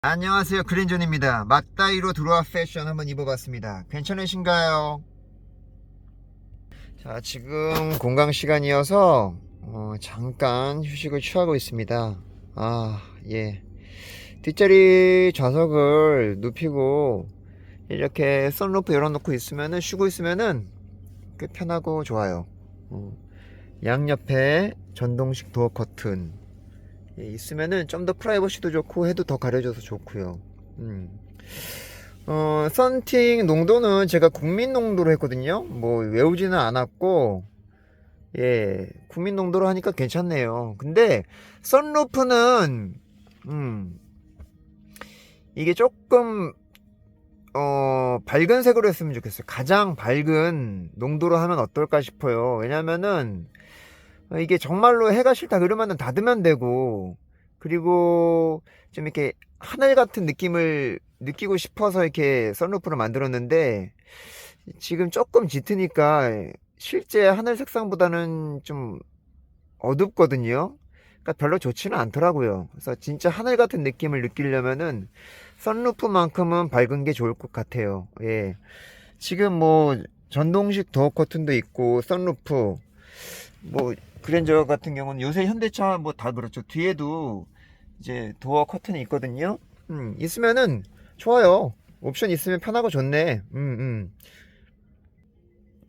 안녕하세요. 그린존입니다. 맞다이로 드로아 패션 한번 입어봤습니다. 괜찮으신가요? 자 지금 공강 시간이어서 어, 잠깐 휴식을 취하고 있습니다. 아예. 뒷자리 좌석을 눕히고 이렇게 썬루프 열어놓고 있으면은 쉬고 있으면은 꽤 편하고 좋아요. 어, 양옆에 전동식 도어 커튼. 예, 있으면은 좀 더 프라이버시도 좋고 해도 더 가려져서 좋고요. 음. 어, 썬팅 농도는 제가 국민 농도로 했거든요. 뭐 외우지는 않았고 예, 국민 농도로 하니까 괜찮네요. 근데 썬루프는 음. 이게 조금 어, 밝은 색으로 했으면 좋겠어요. 가장 밝은 농도로 하면 어떨까 싶어요. 왜냐면은 어, 이게 정말로 해가 싫다 그러면은 닫으면 되고 그리고 좀 이렇게 하늘 같은 느낌을 느끼고 싶어서 이렇게 선루프를 만들었는데 지금 조금 짙으니까 실제 하늘 색상보다는 좀 어둡거든요. 그러니까 별로 좋지는 않더라고요. 그래서 진짜 하늘 같은 느낌을 느끼려면은 선루프만큼은 밝은 게 좋을 것 같아요. 예. 지금 뭐 전동식 도어 커튼도 있고 선루프 뭐 그랜저 같은 경우는 요새 현대차 뭐 다 그렇죠. 뒤에도 이제 도어 커튼이 있거든요. 음, 있으면은 좋아요. 옵션 있으면 편하고 좋네. 음, 음.